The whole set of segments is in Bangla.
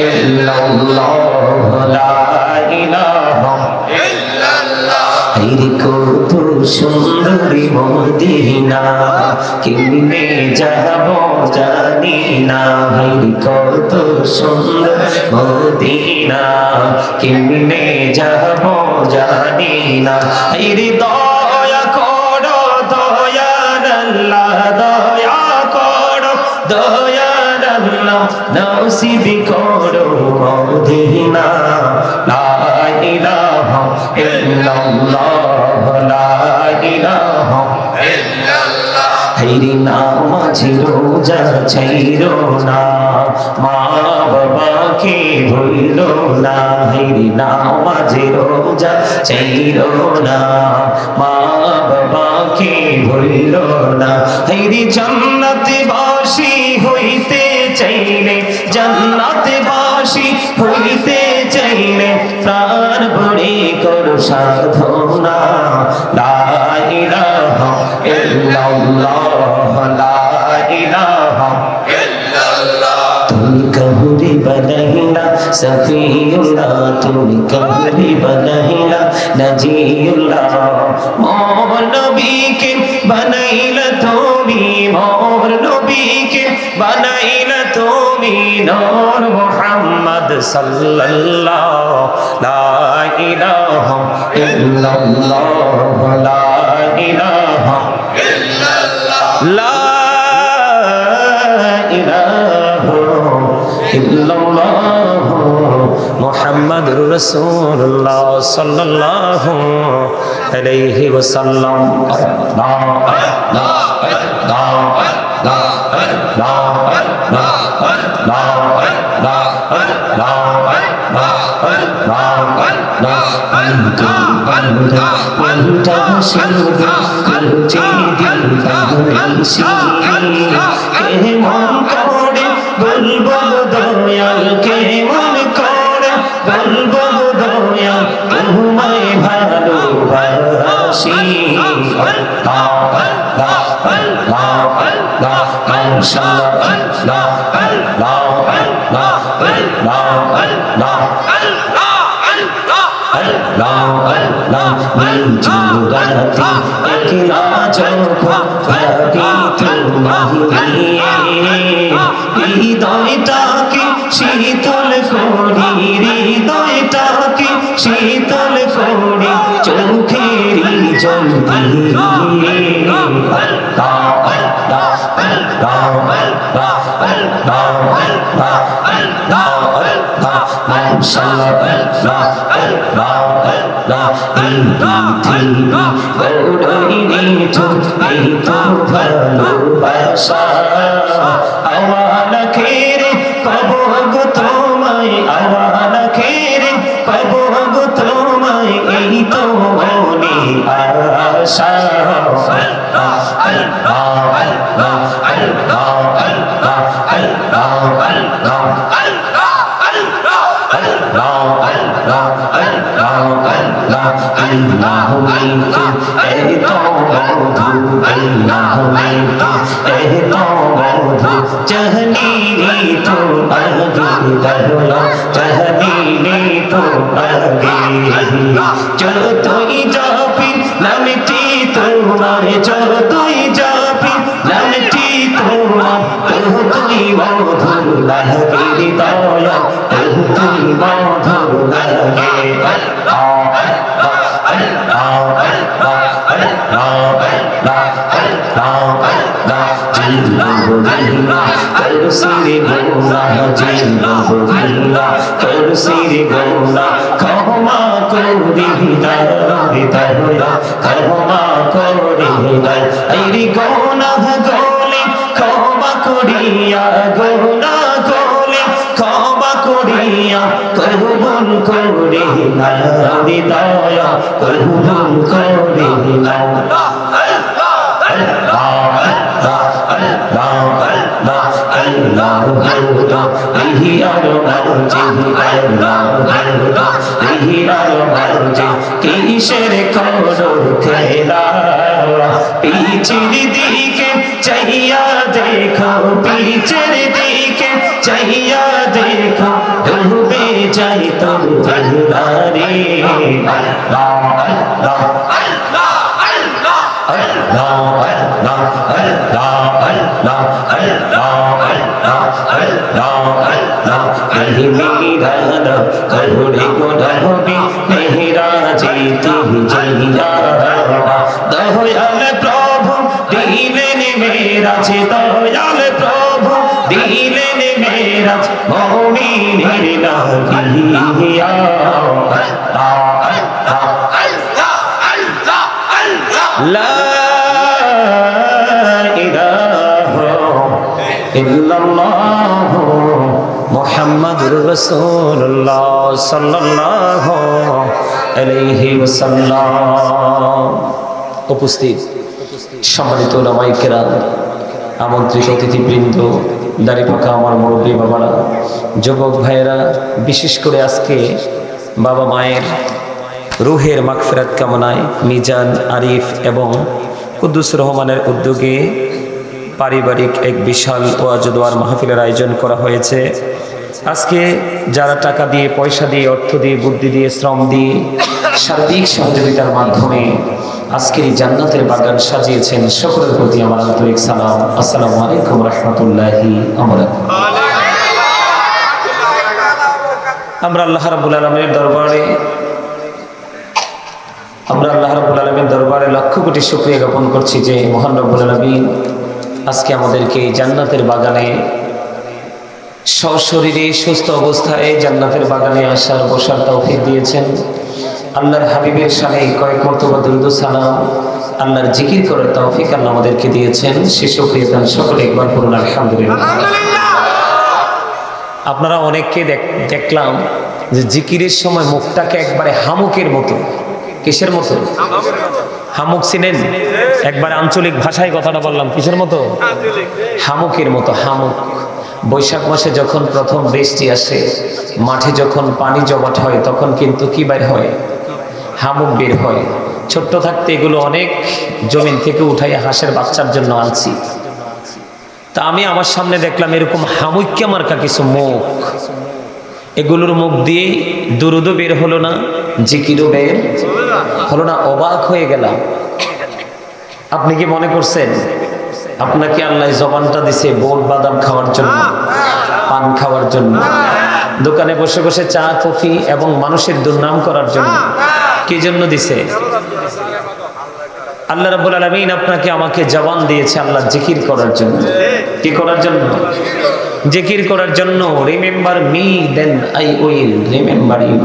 إلا الله لا إله হাইরে কত সুন্দরী মদিনা, কেমনে যাব জানি না। হাইরে কত সুন্দর মদিনা, কেমনে যাব জানি না। হাইরে দয়া করো দয়াল আল্লাহ, দয়া করো দয়াল আল্লাহ, নসিব করো মদিনা। লা ইলাহা ইল্লাল্লাহ লা ইলাহা রোজা ছাইরো না মা বাবাকে ভুইল না হাইরে রোজা ছাইরো না মা বাবাকে ভুইল না হাইরে জান্নাতে বাসি হইতে চাইলে জান্নাতে বাসি হইতে করো সাধনা, লা ইলাহা ইল্লাল্লাহ, লা ইলাহা তুমি কবুরি বনহিলা সফিউল্লাহ তুমি নবীকে বনাইলা তুমি মোর নবীকে বনাইলা তুমি নূর মুহাম্মদ সাল্লাল্লাহু লা ইলাহা ইল্লাল্লাহ লা ইলাহা ইল্লাল্লাহ লা ইলাহা ইল্লাল্লাহ মুহাম্মদ রাসূলুল্লাহ সাল্লাল্লাহু বলব দয়াল কেমন করে বলব দয়াল তোমায় ভালোবাসি হৃদয়টাকে শীতল সাল্লাহ না না না তিন তিন ওড়িনি তো এই তো ভালোবাসা আমার খের কবগ তোমায় আমার খের কবগ তোমায় এই তো মনে আশা Allah, Allah, Allah, Allah, Allah, আল্লাহ মিতু এই তো বধু আল্লাহ মিতু এই তো বধু চাহনি তো আগে দহলা চাহনি তো আগে চলো তুই যাবি নামটি তোমার চলো তুই যাবি নামটি তোমার তুই মধুর লাগে দয়া তুই মধুর লাগে সিরে গোনা জিন্দাহ জিন্দাহ তোর সিরে গোনা ক্ষমা করি দার রে দয়া ক্ষমা করি দার এই গোনা গলে ক্ষমা করিয়া গোনা গলে ক্ষমা করিয়া কবুল করি দার রে দয়া কবুল করি দার আল্লাহ আল্লাহ ইহিয়ার মারজি আল্লাহ আল্লাহ ইহিয়ার মারজি কিসের করো খেলা পিছের দিকে চাইয়া দেখো পিছের দিকে চাইয়া দেখো ডুবে যাই দিলারে আল্লাহ আল্লাহ আল্লাহ আল্লাহ ধরে গোলামি মেহরা যেতে যাইয়া দয়াল প্রভু দিলেন মেরাজ দয়াল প্রভু দিলেন মেরাজ মমিনের লাগিয়া লা ইলাহা ইল্লাল্লাহ। মোহাম্মদুর রসুল্লাহ সাল্লাহ আলহি উপস্থিত সম্মানিত নামাই কেরাম, আমন্ত্রিত অতিথিবৃন্দ, দাঁড়ি পাকা আমার মুরব্বী বাবারা, যুবক ভাইয়েরা, বিশেষ করে আজকে বাবা মায়ের রুহের মাকফেরাত কামনায় মিজান আরিফ এবং কুদ্দুস রহমানের উদ্যোগে পারিবারিক এক বিশাল ওয়াজুদোয়ার মাহফিলের আয়োজন করা হয়েছে। আজকে যারা টাকা দিয়ে, পয়সা দিয়ে, অর্থ দিয়ে, বুদ্ধি দিয়ে, শ্রম দিয়ে সার্বিক সহযোগিতার মাধ্যমে আজকের এই জান্নাতের বাগান সাজিয়েছেন, সকলের প্রতি আমার আন্তরিক সালাম। আসসালামু আলাইকুম রহমতুল্লাহি আমরা আমরা আল্লাহ রাবুল আলমের দরবারে, আমরা আল্লাহ রাবুল আলমীর দরবারে লক্ষ কোটি শুক্রিয়া জ্ঞাপন করছি যে মহান রব্বুল আলমিন আজকে আমাদেরকে এই জান্নাতের বাগানে সশরীরে সুস্থ অবস্থায় জান্নাতের বাগানে আসার বসার তৌফিক দিয়েছেন। আল্লাহর হাবিবের সামনে কয়েক মর্তবা দুরুদ সালাম আল্লাহর জিকির করার তৌফিক আল্লাহ আমাদেরকে দিয়েছেন। সে শুক্রিয়া সকলে একবার করুন আলহামদুলিল্লাহ। আপনারা অনেককে দেখ- দেখলাম যে জিকিরের সময় মুখটাকে একবারে হামুকের মতো। কিসের মতো? হামুক চিনেন? একবার আঞ্চলিক ভাষায় কথাটা বললাম কিসের মতো? হামুকের মতো হামুক। বৈশাখ মাসে যখন প্রথম বৃষ্টি আসে, মাঠে যখন পানি জমাট হয়, তখন কিন্তু কি বের হয়? হামুক বের হয়। ছোট্ট থাকতে এগুলো অনেক জমিন থেকে উঠাই হাঁসের বাচ্চার জন্য আনছি। তা আমি আমার সামনে দেখলাম এরকম হামুক্যা মার্কা কিছু মুখ। এগুলোর মুখ দিয়ে দুরুদও বের হলো না, জিকিরও বের হলো না, অবাক হয়ে গেলাম। আপনি কি মনে করছেন আপনাকে আল্লাহ জবানটা দিছে বোট বাদাম খাওয়ার জন্য, পান খাওয়ার জন্য। দোকানে বসে বসে চা, কফি এবং মানুষের দুর্নাম করার জন্য। কি জন্য দিছে? আল্লাহ রাব্বুল আলামিন আপনাকে আমাকে জবান দিয়েছে আল্লাহ জিকির করার জন্য। কি করার জন্য? জিকির করার জন্য remember me then I will remember you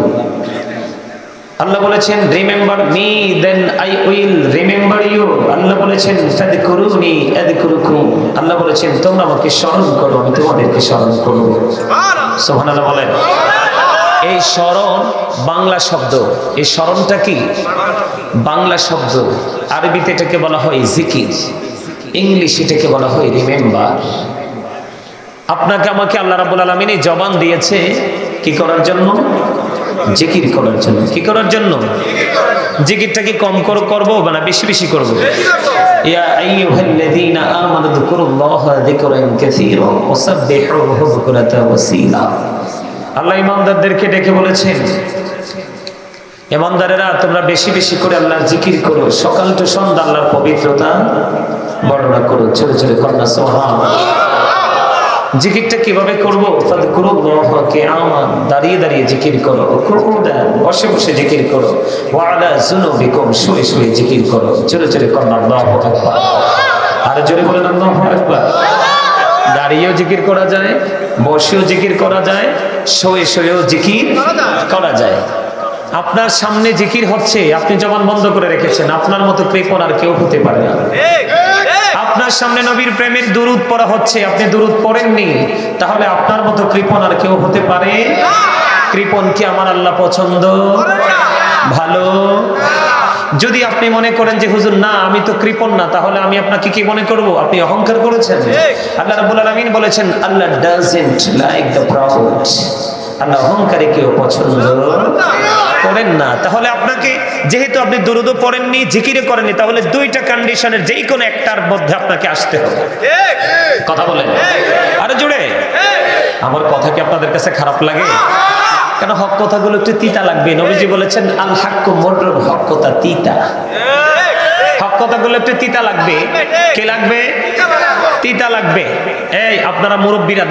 আল্লাহ বলেছেন remember me then I will remember you আল্লাহ বলেছেন ফাদকুরুনি আযকুরুকুম আল্লাহ বলেছেন তোমরা আমাকে স্মরণ করো আমি তোমাদেরকে স্মরণ করব। সুবহানাল্লাহ। বলেন। এই স্মরণ বাংলা শব্দ। এই স্মরণটা কি? বাংলা শব্দ। আরবিতে এটাকে বলা হয় জিকির। ইংলিশ এটাকে বলা হয় রিমেম্বার। আপনাকে আমাকে আল্লাহ রাবুল আলমিন এই জবান দিয়েছে কি করার জন্য? জিকির করার জন্য। কি করার জন্য? জিকিরটা কি কম কর করব না বেশি বেশি করব? ইয়া আইয়ুহাল্লাযীনা আমানু যকুরুল্লাহা যিকরান কাসীরা ওয়া সাব্বিহুহু বুকরাতান ওয়া আল্লাহ ইমানদারদেরকে ডেকে বলেছেন, ইমানদারেরা, তোমরা বেশি বেশি করে আল্লাহর জিকির করো। সকাল টু সন্ধ্যা আল্লাহর পবিত্রতা বর্ণনা করো। ছোট ছোট কন্যা সোহান জিকিরটা কীভাবে করব? দাঁড়িয়ে দাঁড়িয়ে জিকির করো। বসে বসে জিকির করো। যুনুবিকুম, শুয়ে শুয়ে জিকির করো। জোরে জোরে কন্যা আল্লাহু জোরে আকবার। দাঁড়িয়েও জিকির করা যায়, বসেও জিকির করা যায়, শুয়ে শুয়েও জিকির করা যায়। আপনার সামনে জিকির হচ্ছে, আপনি জবান বন্ধ করে রেখেছেন, আপনার মতো কৃপণ আর কেউ হতে পারে না। আপনার সামনে নবীর প্রেমের দুরুদ পড়া হচ্ছে, আপনি দুরুদ পড়েননি, তাহলে আপনার মতো কৃপণ আর কেউ হতে পারে? কৃপণ কি আমার আল্লাহ পছন্দ? ভালো? যদি আপনি মনে করেন যে, হুজুর, না, আমি তো কৃপণ না, তাহলে আমি আপনাকে কি মনে করব? আপনি অহংকার করেছেন? আল্লাহ রাব্বুল আলামিন বলেছেন, আল্লাহ ডাজন্ট লাইক দ্য প্রাউড আল্লাহ অহংকারী কেউ পছন্দ? করেন না। তাহলে আপনাকে যেহেতু আপনি দরুদও পড়েননি জিকিরে করেননি, তাহলে দুইটা কন্ডিশনের যেই কোনো একটার মধ্যে আপনাকে আসতে হবে। কথা বলেন। আরে জুড়ে আমার কথা কি আপনাদের কাছে খারাপ লাগে? কেন হক কথাগুলো একটু তিতা লাগবে? নবীজি বলেছেন, আল হাক্কু মররুন হক কথা তিতা। হক কথাগুলো একটু তিতা লাগবে? কে লাগবে? তিতা লাগবে। এই, আপনারা মুরব্বীরা